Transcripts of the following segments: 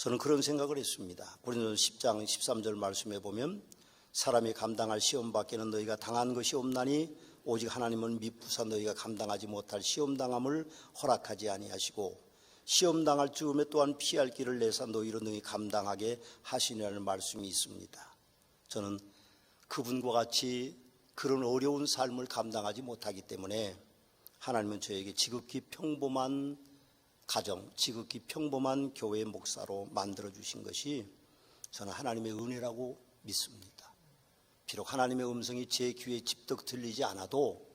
저는 그런 생각을 했습니다. 고린도서 10장 13절 말씀에 보면 사람이 감당할 시험 밖에는 너희가 당한 것이 없나니 오직 하나님은 미쁘사 너희가 감당하지 못할 시험 당함을 허락하지 아니하시고 시험 당할 즈음에 또한 피할 길을 내사 너희로 능히 감당하게 하시니라는 말씀이 있습니다. 저는 그분과 같이 그런 어려운 삶을 감당하지 못하기 때문에 하나님은 저에게 지극히 평범한 가정, 지극히 평범한 교회 목사로 만들어 주신 것이 저는 하나님의 은혜라고 믿습니다. 비록 하나님의 음성이 제 귀에 집득 들리지 않아도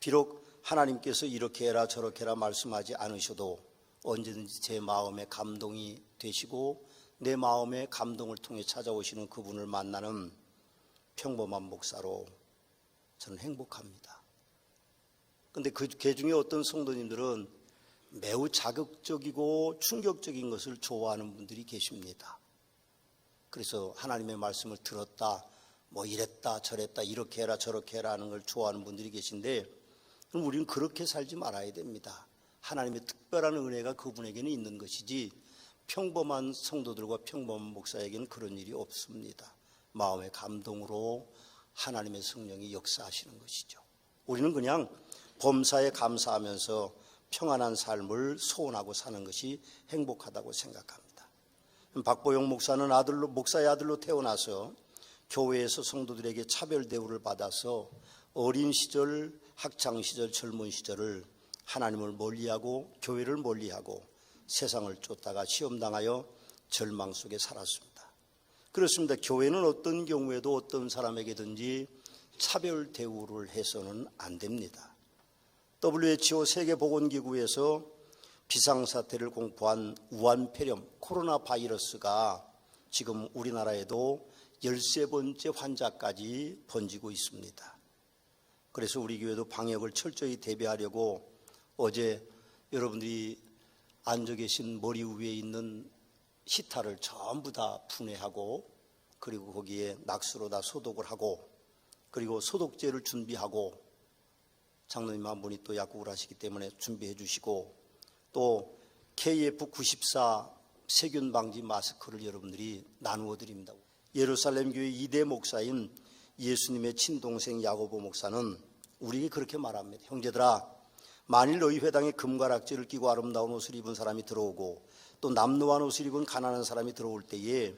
비록 하나님께서 이렇게 해라 저렇게 해라 말씀하지 않으셔도 언제든지 제 마음에 감동이 되시고 내 마음의 감동을 통해 찾아오시는 그분을 만나는 평범한 목사로 저는 행복합니다. 근데 그 개 중에 어떤 성도님들은 매우 자극적이고 충격적인 것을 좋아하는 분들이 계십니다. 그래서 하나님의 말씀을 들었다, 뭐 이랬다, 저랬다, 이렇게 해라, 저렇게 해라 하는 걸 좋아하는 분들이 계신데, 그럼 우리는 그렇게 살지 말아야 됩니다. 하나님의 특별한 은혜가 그분에게는 있는 것이지, 평범한 성도들과 평범한 목사에게는 그런 일이 없습니다. 마음의 감동으로 하나님의 성령이 역사하시는 것이죠. 우리는 그냥 범사에 감사하면서 평안한 삶을 소원하고 사는 것이 행복하다고 생각합니다. 박보영 목사는 아들로 목사의 아들로 태어나서 교회에서 성도들에게 차별 대우를 받아서 어린 시절, 학창 시절, 젊은 시절을 하나님을 멀리하고 교회를 멀리하고 세상을 쫓다가 시험 당하여 절망 속에 살았습니다. 그렇습니다. 교회는 어떤 경우에도 어떤 사람에게든지 차별 대우를 해서는 안 됩니다. WHO 세계보건기구에서 비상사태를 공포한 우한폐렴 코로나 바이러스가 지금 우리나라에도 13번째 환자까지 번지고 있습니다. 그래서 우리 교회도 방역을 철저히 대비하려고 어제 여러분들이 앉아 계신 머리 위에 있는 히타를 전부 다 분해하고 그리고 거기에 낙수로 다 소독을 하고 그리고 소독제를 준비하고 장로님 한 분이 또 약국을 하시기 때문에 준비해 주시고 또 KF94 세균 방지 마스크를 여러분들이 나누어 드립니다. 예루살렘 교회 이대 목사인 예수님의 친동생 야고보 목사는 우리에게 그렇게 말합니다. 형제들아, 만일 너희 회당에 금가락지를 끼고 아름다운 옷을 입은 사람이 들어오고 또 남루한 옷을 입은 가난한 사람이 들어올 때에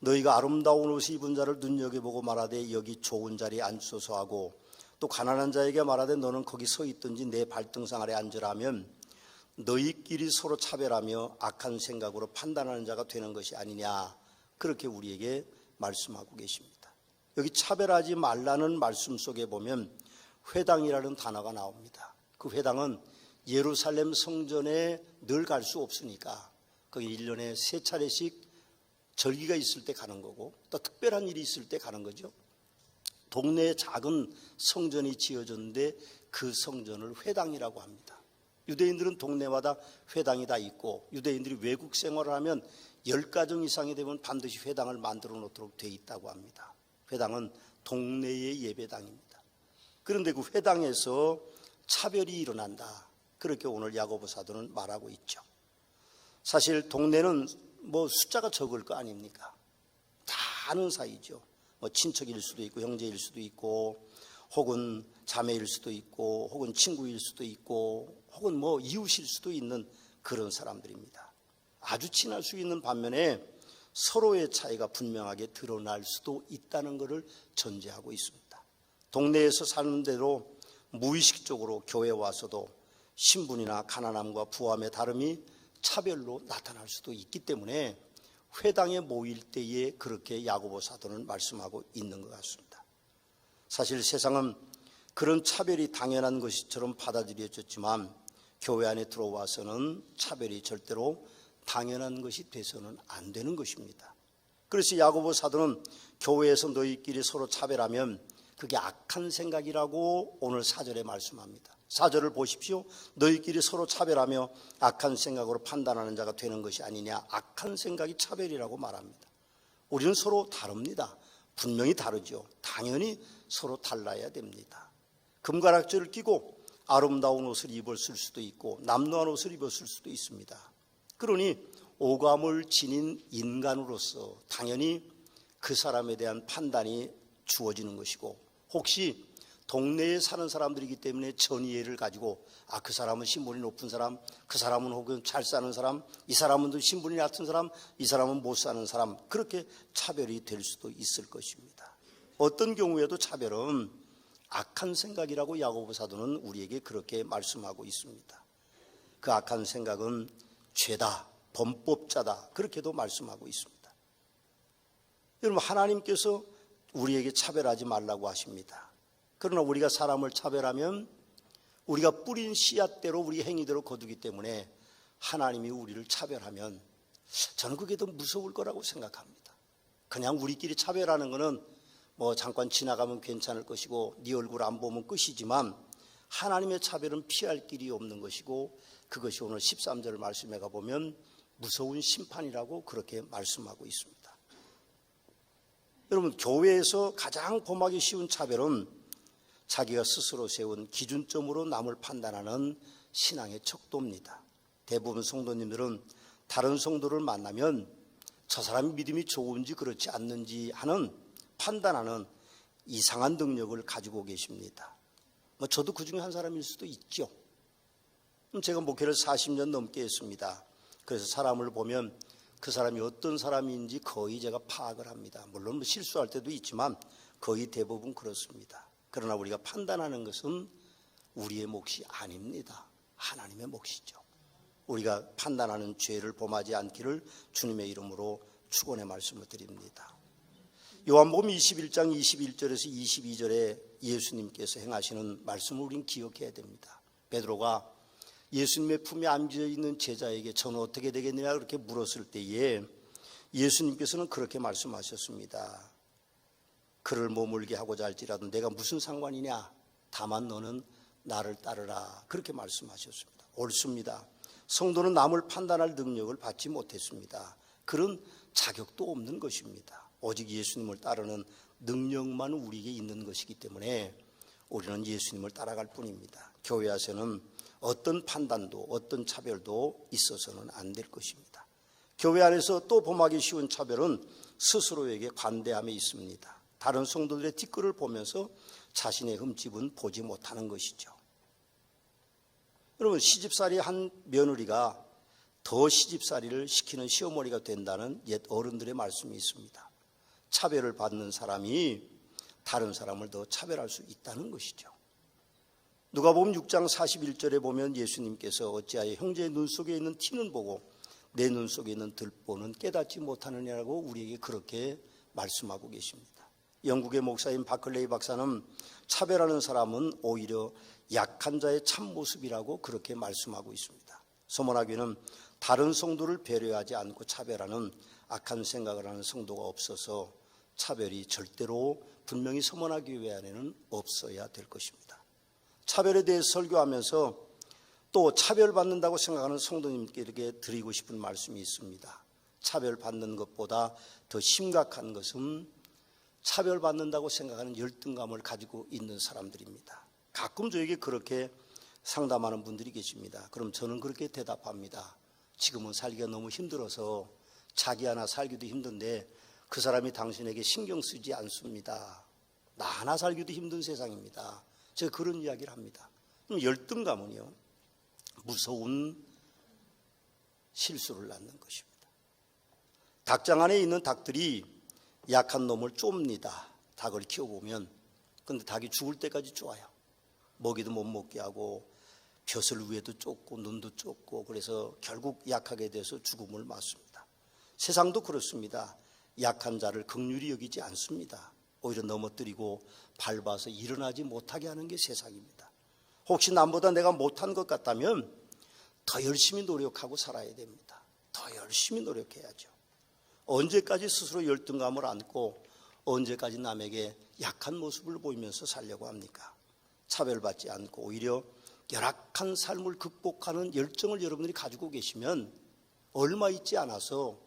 너희가 아름다운 옷을 입은 자를 눈여겨보고 말하되 여기 좋은 자리에 앉소서 하고 또 가난한 자에게 말하되 너는 거기 서 있든지 내 발등상 아래 앉으라 하면 너희끼리 서로 차별하며 악한 생각으로 판단하는 자가 되는 것이 아니냐 그렇게 우리에게 말씀하고 계십니다. 여기 차별하지 말라는 말씀 속에 보면 회당이라는 단어가 나옵니다. 그 회당은 예루살렘 성전에 늘 갈 수 없으니까 거기 1년에 세 차례씩 절기가 있을 때 가는 거고 또 특별한 일이 있을 때 가는 거죠. 동네에 작은 성전이 지어졌는데 그 성전을 회당이라고 합니다. 유대인들은 동네마다 회당이 다 있고 유대인들이 외국 생활을 하면 열 가정 이상이 되면 반드시 회당을 만들어 놓도록 돼 있다고 합니다. 회당은 동네의 예배당입니다. 그런데 그 회당에서 차별이 일어난다. 그렇게 오늘 야고보 사도는 말하고 있죠. 사실 동네는 뭐 숫자가 적을 거 아닙니까? 다 아는 사이죠. 뭐 친척일 수도 있고 형제일 수도 있고 혹은 자매일 수도 있고 혹은 친구일 수도 있고 혹은 뭐 이웃일 수도 있는 그런 사람들입니다. 아주 친할 수 있는 반면에 서로의 차이가 분명하게 드러날 수도 있다는 것을 전제하고 있습니다. 동네에서 사는 대로 무의식적으로 교회 와서도 신분이나 가난함과 부함의 다름이 차별로 나타날 수도 있기 때문에 회당에 모일 때에 그렇게 야고보 사도는 말씀하고 있는 것 같습니다. 사실 세상은 그런 차별이 당연한 것처럼 받아들여졌지만 교회 안에 들어와서는 차별이 절대로 당연한 것이 돼서는 안 되는 것입니다. 그래서 야고보 사도는 교회에서 너희끼리 서로 차별하면 그게 악한 생각이라고 오늘 사절에 말씀합니다. 사절을 보십시오. 너희끼리 서로 차별하며 악한 생각으로 판단하는 자가 되는 것이 아니냐. 악한 생각이 차별이라고 말합니다. 우리는 서로 다릅니다. 분명히 다르죠. 당연히 서로 달라야 됩니다. 금가락지를 끼고 아름다운 옷을 입었을 수도 있고 남루한 옷을 입었을 수도 있습니다. 그러니 오감을 지닌 인간으로서 당연히 그 사람에 대한 판단이 주어지는 것이고 혹시 동네에 사는 사람들이기 때문에 전이해를 가지고 아 그 사람은 신분이 높은 사람, 그 사람은 혹은 잘 사는 사람, 이 사람은 또 신분이 낮은 사람, 이 사람은 못 사는 사람 그렇게 차별이 될 수도 있을 것입니다. 어떤 경우에도 차별은 악한 생각이라고 야고보 사도는 우리에게 그렇게 말씀하고 있습니다. 그 악한 생각은 죄다, 범법자다 그렇게도 말씀하고 있습니다. 여러분 하나님께서 우리에게 차별하지 말라고 하십니다. 그러나 우리가 사람을 차별하면 우리가 뿌린 씨앗대로 우리 행위대로 거두기 때문에 하나님이 우리를 차별하면 저는 그게 더 무서울 거라고 생각합니다. 그냥 우리끼리 차별하는 것은 뭐 잠깐 지나가면 괜찮을 것이고 네 얼굴 안 보면 끝이지만 하나님의 차별은 피할 길이 없는 것이고 그것이 오늘 13절 말씀에 가보면 무서운 심판이라고 그렇게 말씀하고 있습니다. 여러분 교회에서 가장 범하기 쉬운 차별은 자기가 스스로 세운 기준점으로 남을 판단하는 신앙의 척도입니다. 대부분 성도님들은 다른 성도를 만나면 저 사람 믿음이 좋은지 그렇지 않는지 하는 판단하는 이상한 능력을 가지고 계십니다. 뭐 저도 그 중에 한 사람일 수도 있죠. 제가 목회를 40년 넘게 했습니다. 그래서 사람을 보면 그 사람이 어떤 사람인지 거의 제가 파악을 합니다. 물론 뭐 실수할 때도 있지만 거의 대부분 그렇습니다. 그러나 우리가 판단하는 것은 우리의 몫이 아닙니다. 하나님의 몫이죠. 우리가 판단하는 죄를 범하지 않기를 주님의 이름으로 축원의 말씀을 드립니다. 요한복음 21장 21절에서 22절에 예수님께서 행하시는 말씀을 우린 기억해야 됩니다. 베드로가 예수님의 품에 앉아 있는 제자에게 저는 어떻게 되겠느냐 그렇게 물었을 때에 예수님께서는 그렇게 말씀하셨습니다. 그를 머물게 하고자 할지라도 내가 무슨 상관이냐? 다만 너는 나를 따르라. 그렇게 말씀하셨습니다. 옳습니다. 성도는 남을 판단할 능력을 받지 못했습니다. 그런 자격도 없는 것입니다. 오직 예수님을 따르는 능력만 우리에게 있는 것이기 때문에 우리는 예수님을 따라갈 뿐입니다. 교회 에서는 어떤 판단도 어떤 차별도 있어서는 안 될 것입니다. 교회 안에서 또 범하기 쉬운 차별은 스스로에게 관대함에 있습니다. 다른 성도들의 뒷글을 보면서 자신의 흠집은 보지 못하는 것이죠. 여러분 시집살이 한 며느리가 더 시집살이를 시키는 시어머니가 된다는 옛 어른들의 말씀이 있습니다. 차별을 받는 사람이 다른 사람을 더 차별할 수 있다는 것이죠. 누가 보면 6장 41절에 보면 예수님께서 어찌하여 형제의 눈 속에 있는 티는 보고 내 눈 속에 있는 들보는 깨닫지 못하느냐고 우리에게 그렇게 말씀하고 계십니다. 영국의 목사인 바클레이 박사는 차별하는 사람은 오히려 약한 자의 참모습이라고 그렇게 말씀하고 있습니다. 소문하기는 다른 성도를 배려하지 않고 차별하는 악한 생각을 하는 성도가 없어서 차별이 절대로 분명히 서문하기 외에는 없어야 될 것입니다. 차별에 대해 설교하면서 또 차별받는다고 생각하는 성도님께 드리고 싶은 말씀이 있습니다. 차별받는 것보다 더 심각한 것은 차별받는다고 생각하는 열등감을 가지고 있는 사람들입니다. 가끔 저에게 그렇게 상담하는 분들이 계십니다. 그럼 저는 그렇게 대답합니다. 지금은 살기가 너무 힘들어서 자기 하나 살기도 힘든데 그 사람이 당신에게 신경 쓰지 않습니다. 나 하나 살기도 힘든 세상입니다. 제가 그런 이야기를 합니다. 열등감은요, 무서운 실수를 낳는 것입니다. 닭장 안에 있는 닭들이 약한 놈을 쫍니다. 닭을 키워보면. 근데 닭이 죽을 때까지 좋아요. 먹이도 못 먹게 하고, 벼슬 위에도 쫓고, 눈도 쫓고, 그래서 결국 약하게 돼서 죽음을 맞습니다. 세상도 그렇습니다. 약한 자를 극률이 여기지 않습니다. 오히려 넘어뜨리고 밟아서 일어나지 못하게 하는 게 세상입니다. 혹시 남보다 내가 못한 것 같다면 더 열심히 노력하고 살아야 됩니다. 더 열심히 노력해야죠. 언제까지 스스로 열등감을 안고 언제까지 남에게 약한 모습을 보이면서 살려고 합니까? 차별받지 않고 오히려 열악한 삶을 극복하는 열정을 여러분들이 가지고 계시면 얼마 있지 않아서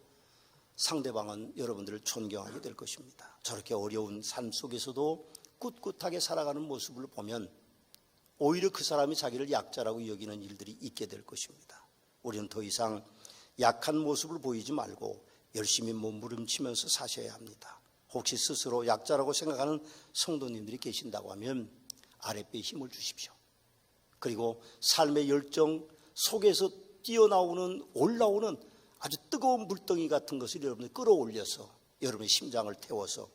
상대방은 여러분들을 존경하게 될 것입니다. 저렇게 어려운 삶 속에서도 꿋꿋하게 살아가는 모습을 보면 오히려 그 사람이 자기를 약자라고 여기는 일들이 있게 될 것입니다. 우리는 더 이상 약한 모습을 보이지 말고 열심히 몸부림치면서 사셔야 합니다. 혹시 스스로 약자라고 생각하는 성도님들이 계신다고 하면 아랫배에 힘을 주십시오. 그리고 삶의 열정 속에서 뛰어나오는 올라오는 아주 뜨거운 물덩이 같은 것을 여러분들이 끌어올려서 여러분의 심장을 태워서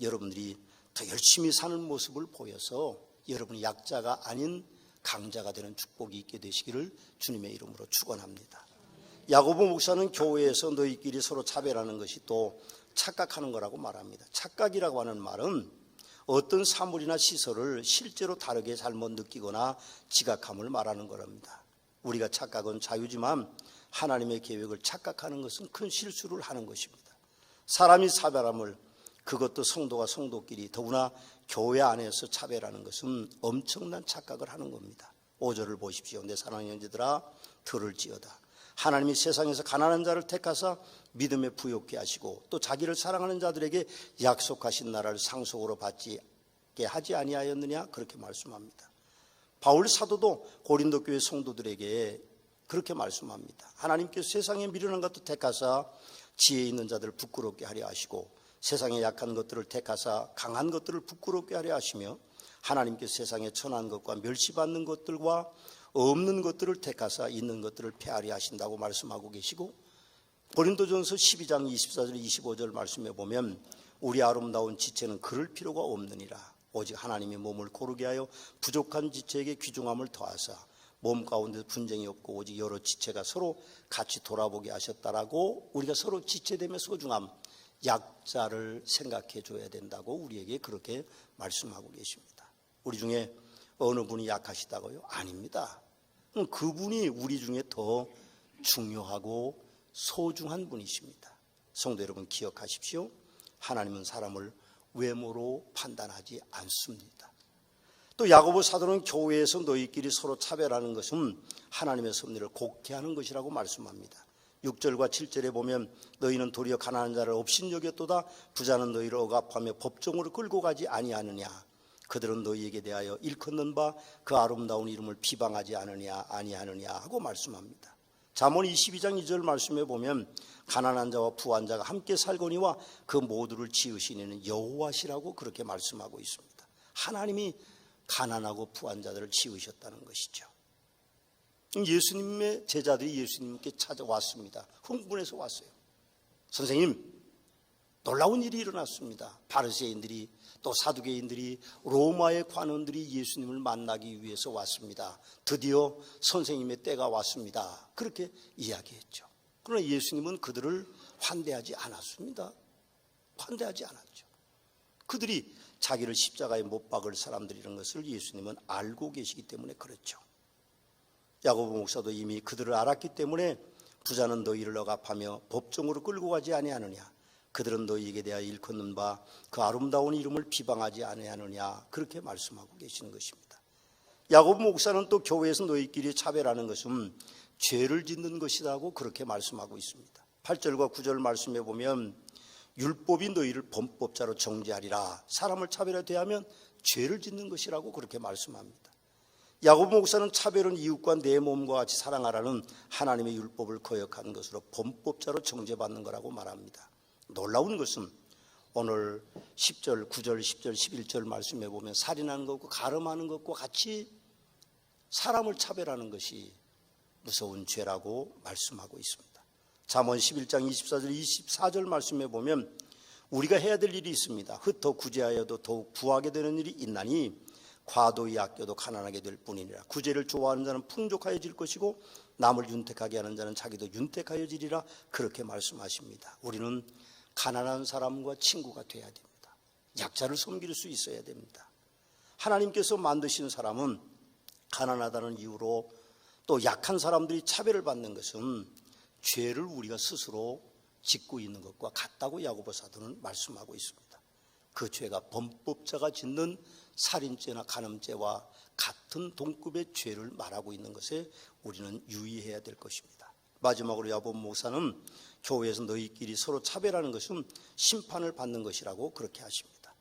여러분들이 더 열심히 사는 모습을 보여서 여러분이 약자가 아닌 강자가 되는 축복이 있게 되시기를 주님의 이름으로 축원합니다. 야고보 목사는 교회에서 너희끼리 서로 차별하는 것이 또 착각하는 거라고 말합니다. 착각이라고 하는 말은 어떤 사물이나 시설을 실제로 다르게 잘못 느끼거나 지각함을 말하는 거랍니다. 우리가 착각은 자유지만 하나님의 계획을 착각하는 것은 큰 실수를 하는 것입니다. 사람이 차별함을 그것도 성도가 성도끼리 더구나 교회 안에서 차별하는 것은 엄청난 착각을 하는 겁니다. 5절을 보십시오. 내 사랑하는 형제들아 들을지어다. 하나님이 세상에서 가난한 자를 택하사 믿음에 부욕케 하시고 또 자기를 사랑하는 자들에게 약속하신 나라를 상속으로 받지 하지 아니하였느냐 그렇게 말씀합니다. 바울 사도도 고린도 교회 성도들에게 그렇게 말씀합니다. 하나님께서 세상에 미련한 것도 택하사 지혜 있는 자들을 부끄럽게 하려 하시고 세상에 약한 것들을 택하사 강한 것들을 부끄럽게 하려 하시며 하나님께서 세상에 천한 것과 멸시받는 것들과 없는 것들을 택하사 있는 것들을 폐하려 하신다고 말씀하고 계시고 고린도전서 12장 24절 25절 말씀에 보면 우리 아름다운 지체는 그럴 필요가 없느니라 오직 하나님이 몸을 고르게 하여 부족한 지체에게 귀중함을 더하사 몸 가운데 분쟁이 없고 오직 여러 지체가 서로 같이 돌아보게 하셨다라고 우리가 서로 지체됨의 소중함 약자를 생각해 줘야 된다고 우리에게 그렇게 말씀하고 계십니다. 우리 중에 어느 분이 약하시다고요? 아닙니다. 그분이 우리 중에 더 중요하고 소중한 분이십니다. 성도 여러분 기억하십시오. 하나님은 사람을 외모로 판단하지 않습니다. 또 야고보 사도는 교회에서 너희끼리 서로 차별하는 것은 하나님의 섭리를 곡해하는 것이라고 말씀합니다. 6절과 7절에 보면 너희는 도리어 가난한 자를 업신여겼도다 부자는 너희를 억압하며 법정으로 끌고 가지 아니하느냐 그들은 너희에게 대하여 일컫는 바 그 아름다운 이름을 비방하지 않으냐 아니하느냐 하고 말씀합니다. 잠언 22장 2절 말씀에 보면 가난한 자와 부한 자가 함께 살거니와 그 모두를 지으시는 여호와시라고 그렇게 말씀하고 있습니다. 하나님이 가난하고 부한 자들을 지으셨다는 것이죠. 예수님의 제자들이 예수님께 찾아왔습니다. 흥분해서 왔어요. 선생님, 놀라운 일이 일어났습니다. 바르새인들이 또 사두개인들이 로마의 관원들이 예수님을 만나기 위해서 왔습니다. 드디어 선생님의 때가 왔습니다. 그렇게 이야기했죠. 그러나 예수님은 그들을 환대하지 않았습니다. 환대하지 않았죠. 그들이 자기를 십자가에 못 박을 사람들이라는 것을 예수님은 알고 계시기 때문에 그렇죠. 야고보 목사도 이미 그들을 알았기 때문에 부자는 너희를 억압하며 법정으로 끌고 가지 아니하느냐 그들은 너희에게 대하여 일컫는 바 그 아름다운 이름을 비방하지 아니하느냐 그렇게 말씀하고 계시는 것입니다. 야고보 목사는 또 교회에서 너희끼리 차별하는 것은 죄를 짓는 것이라고 그렇게 말씀하고 있습니다. 8절과 9절 말씀해 보면 율법이 너희를 범법자로 정죄하리라 사람을 차별에 대하면 죄를 짓는 것이라고 그렇게 말씀합니다. 야고보 목사는 차별은 이웃과 내 몸과 같이 사랑하라는 하나님의 율법을 거역한 것으로 범법자로 정죄받는 거라고 말합니다. 놀라운 것은 오늘 10절, 9절, 10절, 11절 말씀해 보면 살인하는 것과 가름하는 것과 같이 사람을 차별하는 것이 무서운 죄라고 말씀하고 있습니다. 잠언 11장 24절, 24절 말씀해 보면 우리가 해야 될 일이 있습니다. 흩어 구제하여도 더욱 부하게 되는 일이 있나니 과도히 아껴도 가난하게 될 뿐이니라. 구제를 좋아하는 자는 풍족하여질 것이고 남을 윤택하게 하는 자는 자기도 윤택하여지리라 그렇게 말씀하십니다. 우리는 가난한 사람과 친구가 돼야 됩니다. 약자를 섬길 수 있어야 됩니다. 하나님께서 만드신 사람은 가난하다는 이유로 또 약한 사람들이 차별을 받는 것은 죄를 우리가 스스로 짓고 있는 것과 같다고 야고보 사도는 말씀하고 있습니다. 그 죄가 범법자가 짓는 살인죄나 간음죄와 같은 동급의 죄를 말하고 있는 것에 우리는 유의해야 될 것입니다. 마지막으로 야곱 목사는 교회에서 너희끼리 서로 차별하는 것은 심판을 받는 것이라고 그렇게 하십니다.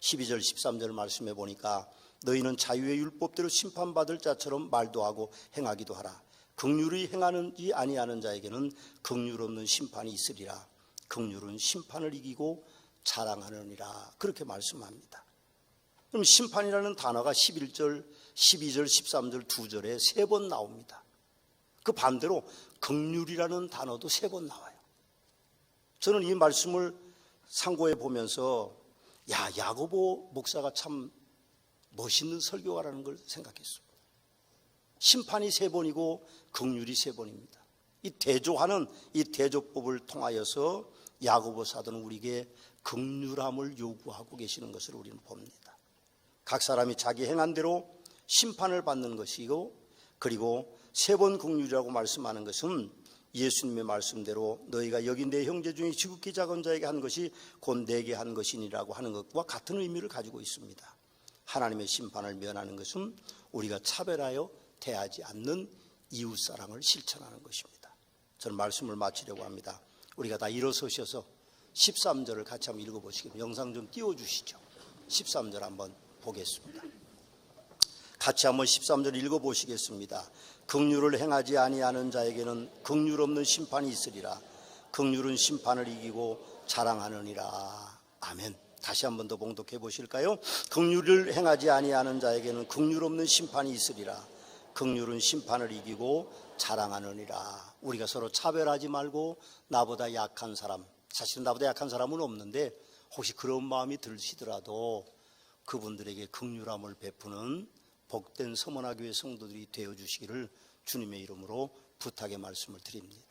12절 13절 말씀해 보니까 너희는 자유의 율법대로 심판받을 자처럼 말도 하고 행하기도 하라. 극률이 행하는지 아니하는 자에게는 극률 없는 심판이 있으리라. 극률은 심판을 이기고 자랑하느니라. 그렇게 말씀합니다. 그럼 심판이라는 단어가 11절, 12절, 13절 두 절에 세 번 나옵니다. 그 반대로 극률이라는 단어도 세 번 나와요. 저는 이 말씀을 상고해 보면서 야 야고보 목사가 참 멋있는 설교가라는 걸 생각했습니다. 심판이 세 번이고 극률이 세 번입니다. 이 대조하는 이 대조법을 통하여서 야고보 사도는 우리에게 극률함을 요구하고 계시는 것을 우리는 봅니다. 각 사람이 자기 행한 대로 심판을 받는 것이고 그리고 세번 극률이라고 말씀하는 것은 예수님의 말씀대로 너희가 여기 내 형제 중에 지극히 작은 자에게 한 것이 곧 내게 한 것이니라고 하는 것과 같은 의미를 가지고 있습니다. 하나님의 심판을 면하는 것은 우리가 차별하여 대하지 않는 이웃 사랑을 실천하는 것입니다. 저는 말씀을 마치려고 합니다. 우리가 다 일어서셔서 13절을 같이 한번 읽어보시겠습니다. 영상 좀 띄워주시죠. 13절 한번 보겠습니다. 같이 한번 13절 읽어보시겠습니다. 극률을 행하지 아니하는 자에게는 극률 없는 심판이 있으리라. 극률은 심판을 이기고 자랑하느니라. 아멘. 다시 한 번 더 봉독해 보실까요? 극률을 행하지 아니하는 자에게는 극률 없는 심판이 있으리라. 극률은 심판을 이기고 자랑하느니라. 우리가 서로 차별하지 말고 나보다 약한 사람, 사실은 나보다 약한 사람은 없는데 혹시 그런 마음이 들시더라도 그분들에게 극률함을 베푸는 복된 서문화교회 성도들이 되어 주시기를 주님의 이름으로 부탁의 말씀을 드립니다.